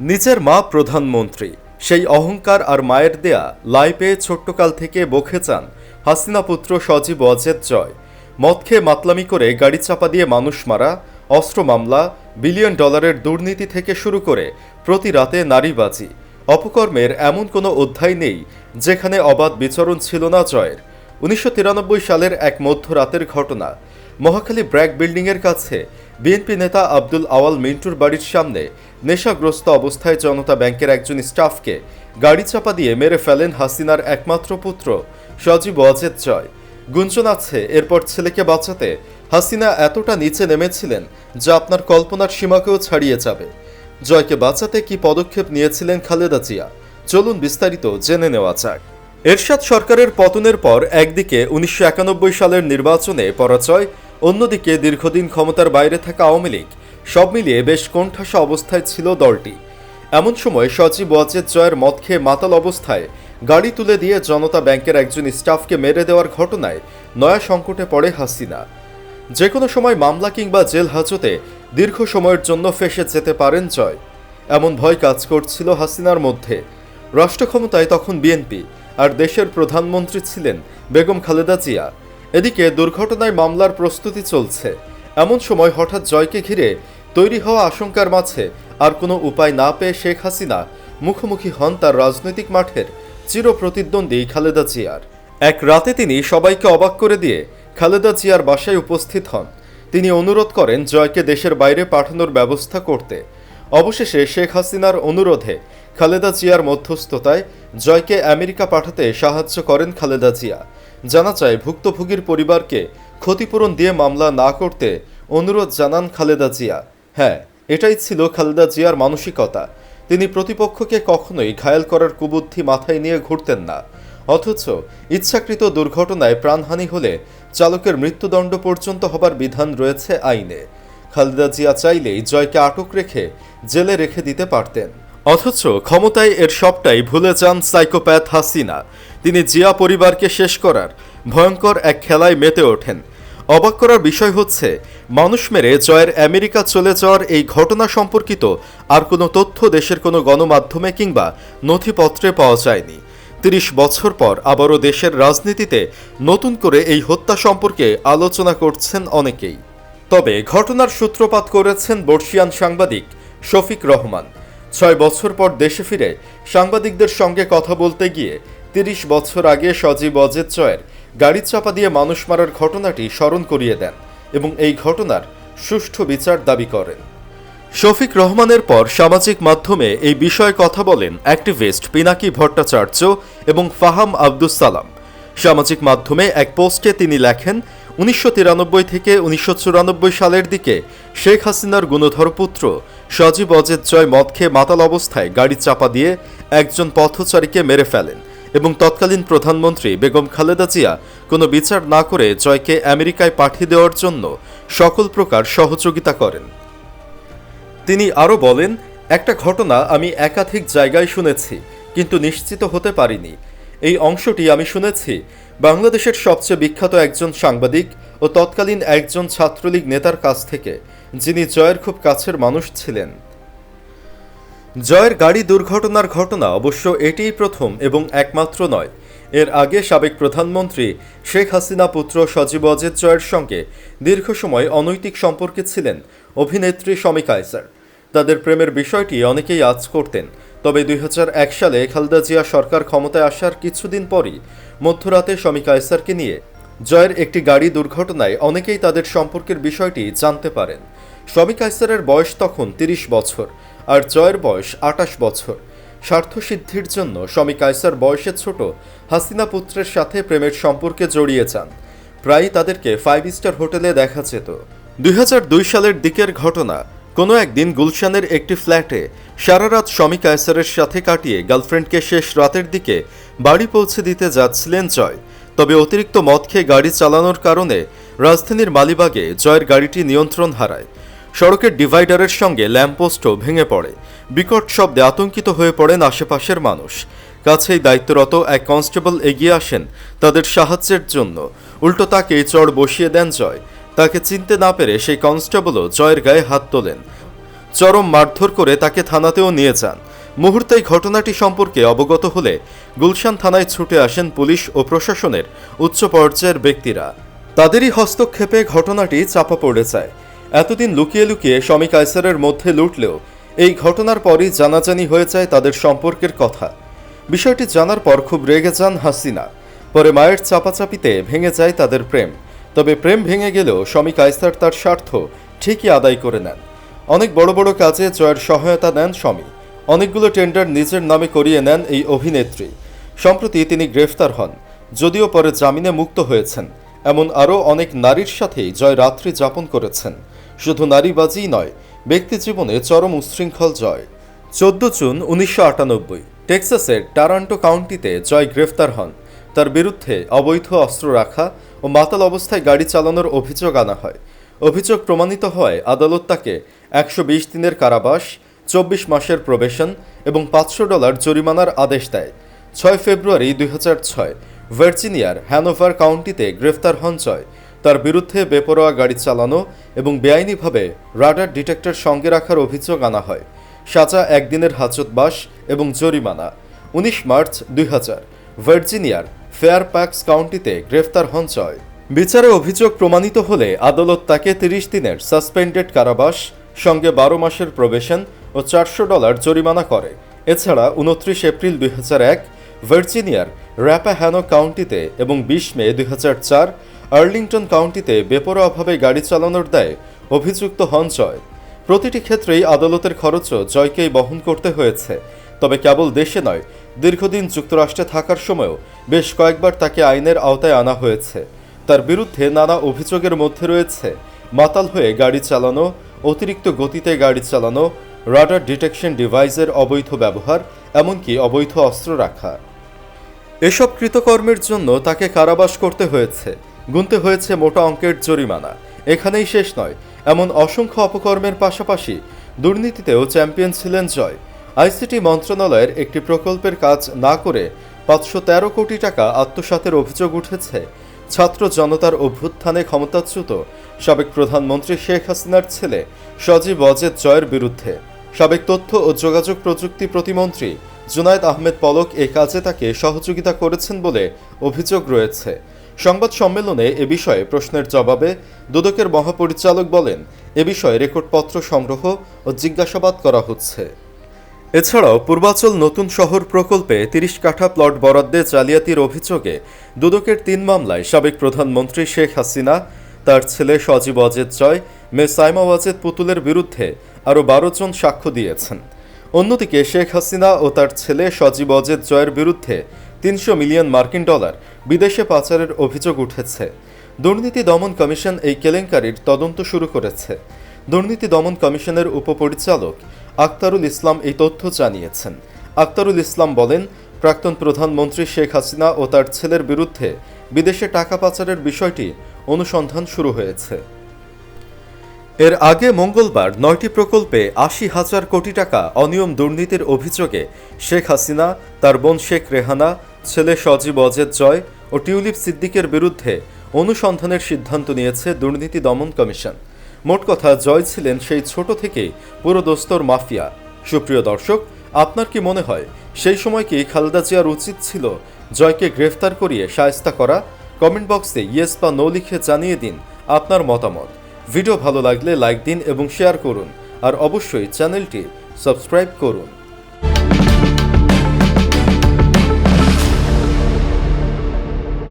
নিজের মা প্রধানমন্ত্রী। সেই অহংকার আর মায়ের দেয়া লাই পেয়ে ছোট্টকাল থেকে বখে চান হাসিনা পুত্র সজীব অজেদ জয়। মদ খেয়ে মাতলামি করে গাড়ি চাপা দিয়ে মানুষ মারা, অস্ত্র মামলা, বিলিয়ন ডলারের দুর্নীতি থেকে শুরু করে প্রতি রাতে নারীবাজি। অপকর্মের এমন কোনো অধ্যায় নেই যেখানে অবাধ বিচরণ ছিল না জয়ের। উনিশশো তিরানব্বই সালের এক মধ্যরাতের ঘটনা। মহাখালী ব্র্যাক বিল্ডিংয়ের কাছে বিএনপি নেতা আব্দুল আওয়াল মিন্টুর বাড়ির সামনে নেশাগ্রস্ত অবস্থায় জনতা ব্যাংকের একজন স্টাফকে গাড়ি চাপা দিয়ে মেরে ফেলেন হাসিনার একমাত্র পুত্র, সজীব ওয়াজেদ জয়। গুঞ্জন আছে, এরপর ছেলেকে বাঁচাতে হাসিনা এতটা নিচে নেমেছিলেন যা আপনার কল্পনার সীমাকেও ছাড়িয়ে যাবে। জয়কে বাঁচাতে কি পদক্ষেপ নিয়েছিলেন খালেদা জিয়া? চলুন বিস্তারিত জেনে নেওয়া যাক। এরশাদ সরকারের পতনের পর একদিকে উনিশশো একানব্বই সালের নির্বাচনে পরাজয় অন্যদিকে দীর্ঘদিন ক্ষমতার বাইরে থাকা আওয়ামী লীগ সব মিলিয়ে বেশ কোণঠাসা অবস্থায় ছিল দলটি। এমন সময় সচিব ওয়াজেদ জয়ের মদ খেয়ে মাতাল অবস্থায় গাড়ি তুলে দিয়ে জনতা ব্যাংকের একজন স্টাফকে মেরে দেওয়ার ঘটনায় নয়া সংকটে পড়ে হাসিনা। যে কোনো সময় মামলা কিংবা জেল হাজতে দীর্ঘ সময়ের জন্য ফেসে যেতে পারেন জয়। এমন ভয় কাজ করছিল হাসিনার মধ্যে। রাষ্ট্র ক্ষমতায় তখন বিএনপি আর দেশের প্রধানমন্ত্রী ছিলেন বেগম খালেদা জিয়া। এদিকে দুর্ঘটনায় মামলার প্রস্তুতি চলছে। এমন সময় হঠাৎ জয়কে ঘিরে তৈরি হওয়া আশঙ্কার মাঝে আর কোনো উপায় না পেয়ে শেখ হাসিনা মুখোমুখি হন তার রাজনৈতিক মাঠের চির প্রতিদ্বন্দ্বী খালেদা জিয়ার। এক রাতে তিনি সবাইকে অবাক করে দিয়ে খালেদা জিয়ার বাসায় উপস্থিত হন। তিনি অনুরোধ করেন জয়কে দেশের বাইরে পাঠানোর ব্যবস্থা করতে। অবশেষে শেখ হাসিনার অনুরোধে খালেদা জিয়ার মধ্যস্থতায় জয়কে আমেরিকা পাঠাতে সাহায্য করেন খালেদা জিয়া। জানা যায়, ভুক্তভোগীর পরিবারকে ক্ষতিপূরণ দিয়ে মামলা না করতে অনুরোধ জানান খালেদা জিয়া। হ্যাঁ এটাই ছিল খালেদা জিয়ার মানসিকতা। তিনি প্রতিপক্ষকে কখনোই ঘায়েল করার কুবুদ্ধি মাথায় নিয়ে ঘুরতেন না। অথচ ইচ্ছাকৃত দুর্ঘটনায় প্রাণহানি হলে চালকের মৃত্যুদণ্ড পর্যন্ত হবার বিধান রয়েছে আইনে। খালেদা জিয়া চাইলেই জয়কে আটক রেখে জেলে রেখে দিতে পারতেন। অথচ ক্ষমতায় এর সবটাই ভুলে যান সাইকোপ্যাথ হাসিনা। তিনি জিয়া পরিবারকে শেষ করার ভয়ঙ্কর এক খেলায় মেতে ওঠেন। অবাক করার বিষয় হচ্ছে, মানুষ মেরে জয়ের আমেরিকা চলে যাওয়ার এই ঘটনা সম্পর্কিত আর কোনো তথ্য দেশের কোনো গণমাধ্যমে কিংবা নথিপত্রে পাওয়া যায়নি। তিরিশ বছর পর আবারও দেশের রাজনীতিতে নতুন করে এই হত্যা সম্পর্কে আলোচনা করছেন অনেকেই। তবে ঘটনার সূত্রপাত করেছেন বর্ষিয়ান সাংবাদিক শফিক রহমান। ছয় বছর পর দেশে ফিরে সাংবাদিকদের সঙ্গে কথা বলতে গিয়ে তিরিশ বছর আগে সজীব অজেদ চয়ের গাড়ি চাপা দিয়ে মানুষ মারার ঘটনাটি স্মরণ করিয়ে দেন এবং এই ঘটনার সুষ্ঠু বিচার দাবি করেন। শফিক রহমানের পর সামাজিক মাধ্যমে এই বিষয়ে কথা বলেন অ্যাক্টিভিস্ট পিনাকি ভট্টাচার্য এবং ফাহাম আব্দুস সালাম। সামাজিক মাধ্যমে এক পোস্টে তিনি লেখেন, উনিশশো তিরানব্বই থেকে উনিশশো চুরানব্বই সালের দিকে শেখ হাসিনার গুণধর পুত্র সজীব অজেদ জয় মদ খেয়ে মাতাল অবস্থায় গাড়ি চাপা দিয়ে একজন পথচারীকে মেরে ফেলেন এবং তৎকালীন প্রধানমন্ত্রী বেগম খালেদা জিয়া কোনো বিচার না করে জয়কে আমেরিকায় পাঠিয়ে দেওয়ার জন্য সকল প্রকার সহযোগিতা করেন। তিনি আরও বলেন, একটা ঘটনা আমি একাধিক জায়গায় শুনেছি, কিন্তু নিশ্চিত হতে পারিনি। এই অংশটি আমি শুনেছি, বাংলাদেশের সবচেয়ে বিখ্যাত একজন সাংবাদিক ও তৎকালীন একজন ছাত্রলীগ নেতার কাছ থেকে। যিনি জয়ের খুব কাছের মানুষ ছিলেন। জয়ের গাড়ি দুর্ঘটনার ঘটনা অবশ্য এটিই প্রথম এবং একমাত্র নয়। এর আগে সাবেক প্রধানমন্ত্রী শেখ হাসিনা পুত্র সজীব অজেদ জয়ের সঙ্গে দীর্ঘ সময় অনৈতিক সম্পর্কে ছিলেন অভিনেত্রী শমী কায়সার। তাদের প্রেমের বিষয়টি অনেকেই আজ করতেন। তবে দুই হাজার এক সালে খালেদা জিয়া সরকার ক্ষমতায় আসার কিছুদিন পরই মধ্যরাতে শমী কায়সারকে নিয়ে জয়ের একটি গাড়ি দুর্ঘটনায় অনেকেই তাদের সম্পর্কের বিষয়টি জানতে পারেন। শমী কায়সারের বয়স তখন তিরিশ বছর, আর জয়ের বয়স আটাশ বছর। স্বার্থসিদ্ধির জন্য শমী কায়সার বয়সে ছোট হাসিনা পুত্রের সাথে প্রেমের সম্পর্কে জড়িয়ে যান। প্রায়ই তাদেরকে ফাইভ স্টার হোটেলে দেখা যেত। দুই হাজার দুই সালের দিকের ঘটনা, কোনো একদিন গুলশানের একটি ফ্ল্যাটে সারা রাত শমী কায়সারের সাথে কাটিয়ে গার্লফ্রেন্ডকে শেষ রাতের দিকে বাড়ি পৌঁছে দিতে যাচ্ছিলেন জয়। তবে অতিরিক্ত মদ খেয়ে গাড়ি চালানোর কারণে রাজধানীর মালিবাগে জয়ের গাড়িটি নিয়ন্ত্রণ হারায়। সড়কের ডিভাইডারের সঙ্গে ল্যাম্পপোস্টও ভেঙে পড়ে। বিকট শব্দে আতঙ্কিত হয়ে পড়েন আশেপাশের মানুষ। কাছেই দায়িত্বরত এক কনস্টেবল এগিয়ে আসেন তাদের সাহায্যের জন্য। উল্টো তাকে চড় বসিয়ে দেন জয়। তাকে চিনতে না পেরে সেই কনস্টেবলও জয়ের গায়ে হাত তোলেন। চরম মারধর করে তাকে থানাতেও নিয়ে যান। মুহূর্তেই ঘটনাটি সম্পর্কে অবগত হলে গুলশান থানায় ছুটে আসেন পুলিশ ও প্রশাসনের উচ্চ পর্যায়ের ব্যক্তিরা। তাদেরই হস্তক্ষেপে ঘটনাটি চাপা পড়ে যায়। এতদিন লুকিয়ে লুকিয়ে শমী কায়সারের মধ্যে লুটলেও এই ঘটনার পরই জানাজানি হয়ে যায় তাদের সম্পর্কের কথা। বিষয়টি জানার পর খুব রেগে যান হাসিনা। পরে মায়ের চাপাচাপিতে ভেঙে যায় তাদের প্রেম। তবে প্রেম ভেঙে গেলেও শমী কায়সার তার স্বার্থ ঠিকই আদায় করে নেন। অনেক বড় বড় কাজে জয়ের সহায়তা নেন শমী অনেকগুলো টেন্ডার নিজের নামে করিয়ে নেন এই অভিনেত্রী। সম্প্রতি তিনি গ্রেফতার হন, যদিও পরে জামিনে মুক্ত হয়েছেন। এমন আরও অনেক নারীর সাথেই জয় রাত্রি যাপন করেছেন। শুধু নারীবাজিই নয়, ব্যক্তি জীবনে চরম উচ্ছৃঙ্খল জয়। চোদ্দ জুন উনিশশো আটানব্বই, টেক্সাসের টারান্টো কাউন্টিতে জয় গ্রেফতার হন। তার বিরুদ্ধে অবৈধ অস্ত্র রাখা ও মাতাল অবস্থায় গাড়ি চালানোর অভিযোগ আনা হয়। অভিযোগ প্রমাণিত হয় আদালত তাকে একশো বিশ দিনের কারাবাস, চব্বিশ মাসের প্রবেশন এবং পাঁচশো ডলার জরিমানার আদেশ দেয়। ছয় ফেব্রুয়ারি দুই হাজার ছয়, ভার্জিনিয়ার হ্যানোভার কাউন্টিতে গ্রেফতার হন জয়। তার বিরুদ্ধে বেপরোয়া গাড়ি চালানো এবং বেআইনিভাবে রাডার ডিটেক্টর সঙ্গে রাখার অভিযোগ আনা হয়। সাজা একদিনের হাজতবাস এবং জরিমানা। উনিশ মার্চ দুই হাজার। ভার্জিনিয়ার ফেয়ারপ্যাক্স কাউন্টিতে গ্রেফতার হন জয়। বিচারে অভিযোগ প্রমাণিত হলে আদালত তাকে তিরিশ দিনের সাসপেন্ডেড কারাবাস, সঙ্গে বারো মাসের প্রবেশন ও চারশো ডলার জরিমানা করে। এছাড়া উনত্রিশ এপ্রিল দুই এক ভার্জিনিয়ার র্যাপাহ্যানো কাউন্টিতে এবং বিশ মে দুই হাজার চার আর্লিংটন কাউন্টিতে বেপরোয়াভাবে গাড়ি চালানোর দায়ে অভিযুক্ত হন জয়। প্রতিটি ক্ষেত্রেই আদালতের খরচও জয়কেই বহন করতে হয়েছে। তবে কেবল দেশে নয়, দীর্ঘদিন যুক্তরাষ্ট্রে থাকার সময়ও বেশ কয়েকবার তাকে আইনের আওতায় আনা হয়েছে। তার বিরুদ্ধে নানা অভিযোগের মধ্যে রয়েছে, মাতাল হয়ে গাড়ি চালানো, অতিরিক্ত গতিতে গাড়ি চালানো, রাডার ডিটেকশন ডিভাইসের অবৈধ ব্যবহার, এমনকি অবৈধ অস্ত্র রাখা। এসব কৃতকর্মের জন্য তাকে কারাবাস করতে হয়েছে। গুনতে হয়েছে মোটা অঙ্কের জরিমানা। এখানেই শেষ নয়। এমন অসংখ্য অপকর্মের পাশাপাশি দুর্নীতিতেও চ্যাম্পিয়ন ছিলেন জয়। আইসিটি মন্ত্রণালয়ের একটি প্রকল্পের কাজ না করে পাঁচশো তেরো কোটি টাকা আত্মসাতের অভিযোগ উঠেছে। ছাত্র জনতার অভ্যুত্থানে ক্ষমতাচ্যুত সাবেক প্রধানমন্ত্রী শেখ হাসিনার ছেলে সজীব অজেদ জয়ের বিরুদ্ধে। সাবেক তথ্য ও যোগাযোগ প্রযুক্তি প্রতিমন্ত্রী জুনায়েদ আহমেদ পলক এ কাজে তাকে সহযোগিতা করেছেন বলে অভিযোগ রয়েছে। সংবাদ সম্মেলনে এ বিষয়ে প্রশ্নের জবাবে দুদকের মহাপরিচালক বলেন, এ বিষয়ে রেকর্ডপত্র সংগ্রহ ও জিজ্ঞাসাবাদ করা হচ্ছে। এছাড়াও পূর্বাচল নতুন শহর প্রকল্পে তিরিশ কাঠা প্লট বরাদ্দে জালিয়াতির অভিযোগে দুদকের তিন মামলায় সাবেক প্রধানমন্ত্রী শেখ হাসিনা, তার ছেলে সজীব অজেদ জয় মে সাইমা ওয়াজেদ পুতুলের বিরুদ্ধে আরও বারো জন সাক্ষ্য দিয়েছেন। অন্যদিকে শেখ হাসিনা ও তার ছেলে সজীব অজেদ জয়ের বিরুদ্ধে তিনশো মিলিয়ন মার্কিন ডলার বিদেশে পাচারের অভিযোগ উঠেছে। দুর্নীতি দমন কমিশন এই কেলেঙ্কারির তদন্ত শুরু করেছে। দুর্নীতি দমন কমিশনের উপপরিচালক আক্তারুল ইসলাম এই তথ্য জানিয়েছেন। আক্তারুল ইসলাম বলেন, প্রাক্তন প্রধানমন্ত্রী শেখ হাসিনা ও তার ছেলের বিরুদ্ধে বিদেশে টাকা পাচারের বিষয়টি অনুসন্ধান শুরু হয়েছে। এর আগে মঙ্গলবার নয়টি প্রকল্পে আশি হাজার কোটি টাকা অনিয়ম দুর্নীতির অভিযোগে শেখ হাসিনা, তার বোন শেখ রেহানা ছেলে সজীব অজেদ জয় ও টিউলিপ সিদ্দিকের বিরুদ্ধে অনুসন্ধানের সিদ্ধান্ত নিয়েছে দুর্নীতি দমন কমিশন। মোট কথা, জয় ছিলেন সেই ছোট থেকেই পুরো দোস্তর মাফিয়া। সুপ্রিয় দর্শক, আপনার কি মনে হয়, সেই সময় কি খালেদা জিয়ার উচিত ছিল জয়কে গ্রেফতার করিয়ে সায়স্তা করা? কমেন্ট বক্সে ইয়েস বা নো লিখে জানিয়ে দিন আপনার মতামত। ভিডিও ভালো লাগলে লাইক দিন এবং শেয়ার করুন। আর অবশ্যই চ্যানেলটি সাবস্ক্রাইব করুন।